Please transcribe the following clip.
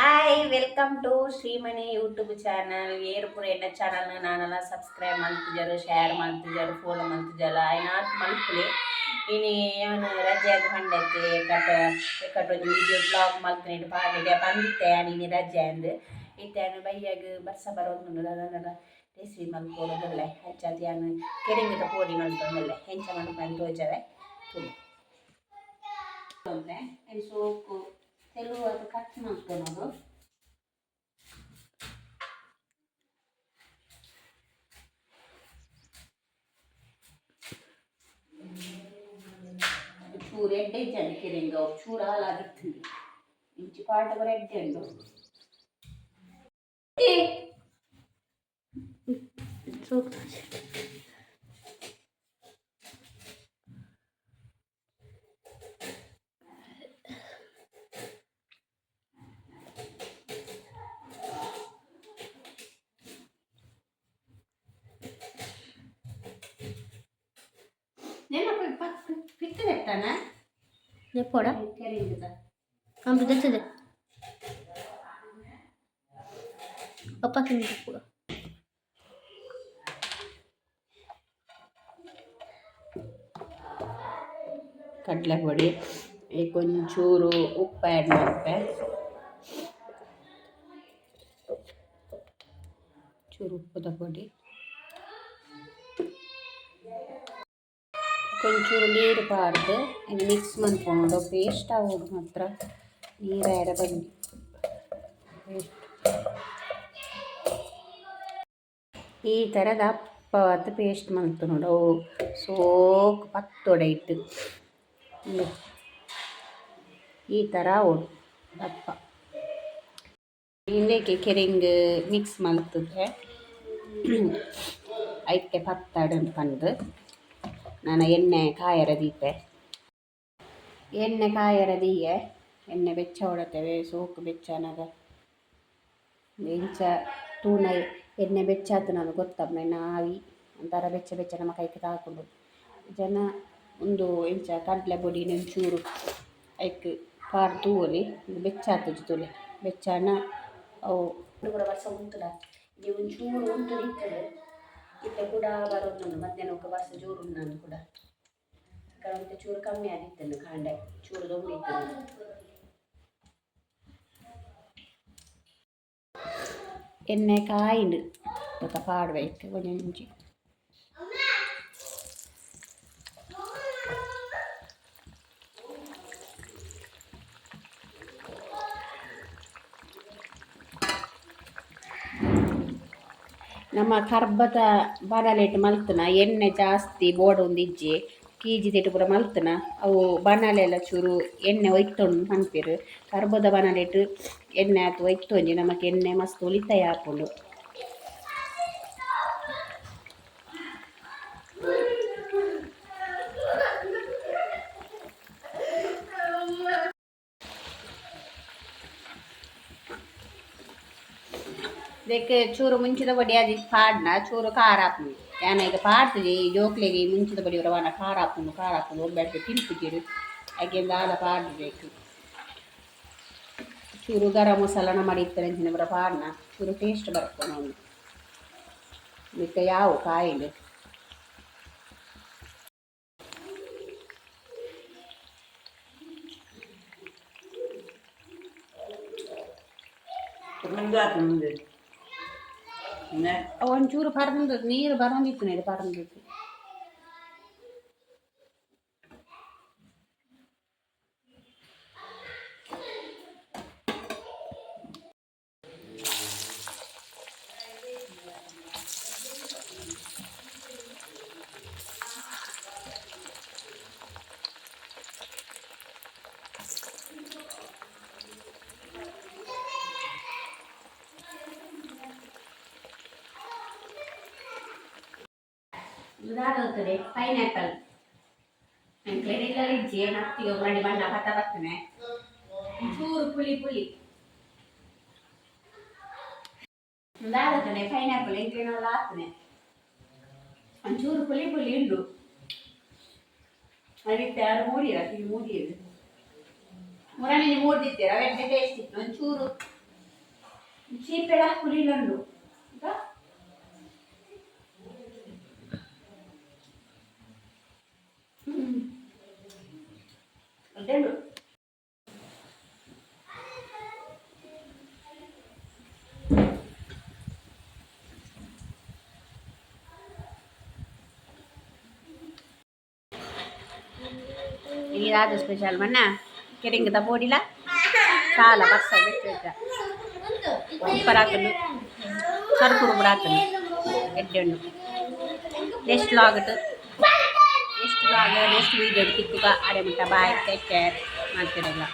Hi welcome to Srimani YouTube channel ఏరుపురు ఎండ channel నాన్నలా subscribe మలుపుతారు షేర్ మలుపుతారు ఫోన్ మలుపుతారు ఆయన మలుపులే ఈయన ఏమన్నా రజాగ్ పండైతే ఎక్కడ ఎక్కడ వీడియో బ్లాగ్ మలుపునేటి పాడే పండితే అని ఈయన రజాంది ఇతను బయ్యాగు బర్స బరొందు దేశీ మలుపుకోవడం అచ్చాది అని కెరింగిత పోడి మలుపుతుంది ఎంచమని పని తోచవే చూడ సోకు ತೆಳುವಾಗಿ ಕಟ್ ಮಾಡ್ಕೊಳೋದು ಚೂರು ಎಡ್ಡೆ ಜನಕ್ಕೆ ಹಿಂಗೆ ಅವ್ರು ಚೂರು ಹಾಲಾಗಿತ್ತು ಇಂಚು ಪಾಟವರ ಎಡ್ಡೆ ಉಂಡು ಸೂಕ್ತ పిక్కి పెట్టానా చెప్పడా కంప్లీట్ చేద్దాం పప్పాకి ಕಡಲೆ ಪುಡಿ ಕೊಂಚೂರು ಉಪ್ಪು ಆ್ಯಡ್ ಮಾಡುತ್ತೆ ಚೂರು ಉಪ್ಪದ ಪುಡಿ కొంచెం ನೀರು ಪಾಡ್ದು ಇನ್ನು ಮಿಕ್ಸ್ ಮಾಡ್ಕೊಂಡು ಪೇಸ್ಟ್ ಆಗೋದು ಮಾತ್ರ. ನೀರು ಬಂದು ಪೇಸ್ಟ್ ಈ ಥರ ದಪ್ಪವಾದ ಪೇಸ್ಟ್ ಮಾಡ್ತು ಸೋಕ್ ಪತ್ತೊಡೆ ಇಟ್ಟು. ಈ ಥರ ಓಡು ದಪ್ಪ ಇನ್ನೇಕೆ ಕೆರಿಂಗ್ ಮಿಕ್ಸ್ ಮಾಡ್ತಿದ್ರೆ ಐತೆ ಪತ್ತಾಡು ಅನ್ಕೊಂಡು ನಾನು ಎಣ್ಣೆ ಕಾಯರ ದೀಪೆ ಎಣ್ಣೆ ಕಾಯರ ದೀಯೆ ಎಣ್ಣೆ ಬೆಚ್ಚ ಹೊಡತೇವೆ, ಸೋಕು ಬೆಚ್ಚನಾಗ ಬೆಂಚ, ತೂನ, ಎಣ್ಣೆ ಬೆಚ್ಚಾತು ನಾನು ಗೊತ್ತಮ್ಮ ನಾವಿ ಒಂಥರ ಬೆಚ್ಚ ಬೆಚ್ಚ ನಮ್ಮ ಕೈಗೆ ತಾಕೊಂಡು ಜನ ಒಂದು ಇಂಚ ಕಡಲೆ ಪೊಡಿ ಒಂಚೂರು ಐಕ್ ಕಾರ್ ತೂವಲಿ ಬೆಚ್ಚಾತು ತುಲೆ ಬೆಚ್ಚನ ಅವು ಹುಡುಗರ ಉಂಟು ಇದು ಒಂಚೂರು ಉಂಟು ನಿಂತದೆ ಇತ್ತೆ ಕೂಡ ಬರೋದು ಮಧ್ಯಾಹ್ನ ఒక ಬಸ್ ಜೋರು ನಾನು ಕೂಡ ಕಳಂತೆ ಚೂರು ಕಮ್ಮಿ ಆಗಿತ್ತು ಕಾಂಡೆ ಚೂರು ದೊಡ್ಡಿತ್ತು ಎಣ್ಣೆ ಕಾಯಿಂಡು ఒక పాడవైతే కొంచెం నుంచి ನಮ್ಮ ಕರ್ಬದ ಬನಲೆಟ್ ಮಲ್ತನ, ಎಣ್ಣೆ ಜಾಸ್ತಿ ಬೋರ್ಡ್ ಒಂದು ಇಜ್ಜಿ, ಕೀಜಿ ತಿಟ್ಟು ಪೂರ ಮಲ್ತನ, ಅವು ಬನಲೆಲ್ಲ ಚೂರು ಎಣ್ಣೆ ಒಯ್ತೊಂಡು ಮನ್ಪೆರ್. ಕರ್ಬದ ಬನಲೆಟ್ ಎಣ್ಣೆ ಆತು ಒಯ್ತೊಂಜಿ ನಮಗೆ ಎಣ್ಣೆ ಮಸ್ತ್ ಉಳಿತಾಯ ಆಪುಂಡು. ಇದಕ್ಕೆ ಚೂರು ಮುಂಚಿದ ಬಡಿ ಅದು ಪಾಡ್ನ ಚೂರು ಖಾರ ಹಾಕೊಂಡು ಯಾನ ಈಗ ಪಾಡ್ತದೆ ಈ ಜೋಕ್ಲೆಗೆ ಮುಂಚಿದ ಬಡಿ ರವಾನ ಖಾರ ಹಾಕೊಂಡು ಖಾರ ಹಾಕೊಂಡು ಒಬ್ಬಟ್ಟು ತಿನ್ಪಿದ್ದೀರು ಹಾಗೆಂದು ಆಲ ಪಾಡಬೇಕು ಚೂರು ಗರಂ ಮಸಾಲನ ಮಾಡಿ ಇರ್ತಾರೆ ಅಂಚಿನ ಬರ ಪಾಡ್ನ ಚೂರು ಟೇಸ್ಟ್ ಬರ್ತದೆ ನೋಡಿ ಮತ್ತೆ ಯಾವ ಕಾಯಿಲೆ ಮುಂದೆ ಒಂಚೂರು ಪರಂದು ನೀರು ಬರಂದಿತ್ತು ನೀರು ಪರಂದಿತ್ತು ಇದಾಗುತ್ತದೆ ಪೈನಾಪಲ್ ನಾನು ಕೇಳಿಲ್ಲಲ್ಲಿ ಜೀವನ ಆಗ್ತೀವಿ ಒಗ್ಗರಣೆ ಮಾಡಿ ಹತ್ತ ಬರ್ತೇನೆ ಚೂರು ಪುಲಿ ಪುಲಿ. ಇದಾಗುತ್ತದೆ ಪೈನಾಪಲ್ ಇಂಕ್ಲಿನೆಲ್ಲ ಹಾಕ್ತೇನೆ ಒಂಚೂರು ಪುಲಿ ಪುಲಿ ಇಂಡು ಅದಕ್ಕೆ ಯಾರು ಮೂಡಿರ ತಿಳಿ ಮೂಡಿರು ಮುರಣಿ ಮೂಡಿದ್ದೀರ ಅವೆಡ್ಡೆ ಟೇಸ್ಟ್ ಇತ್ತು. ಒಂಚೂರು. ಚೀಪೆಲ್ಲ ಪುಳಿಲೊಂಡು రెండు ఇది రాదు స్పెషల్ మొన్న కిరింగత పొడిలా చాలా బస్స పెట్టా ఉప్పరాకులు సరుకురు బుడాకులు ఎడ్డండు నెక్స్ట్ లాగట్ ಲಾಗ ನೆಕ್ಸ್ಟ್ ವೀಡಿಯೋ ಹಿಡ್ತಿತ್ತು ಅಡೆ ಮುಟ್ಟ ಬಾಯ್ ಟೇಕ್ ಕೇರ್ ಮಾಡ್ತಿರಲ್ಲ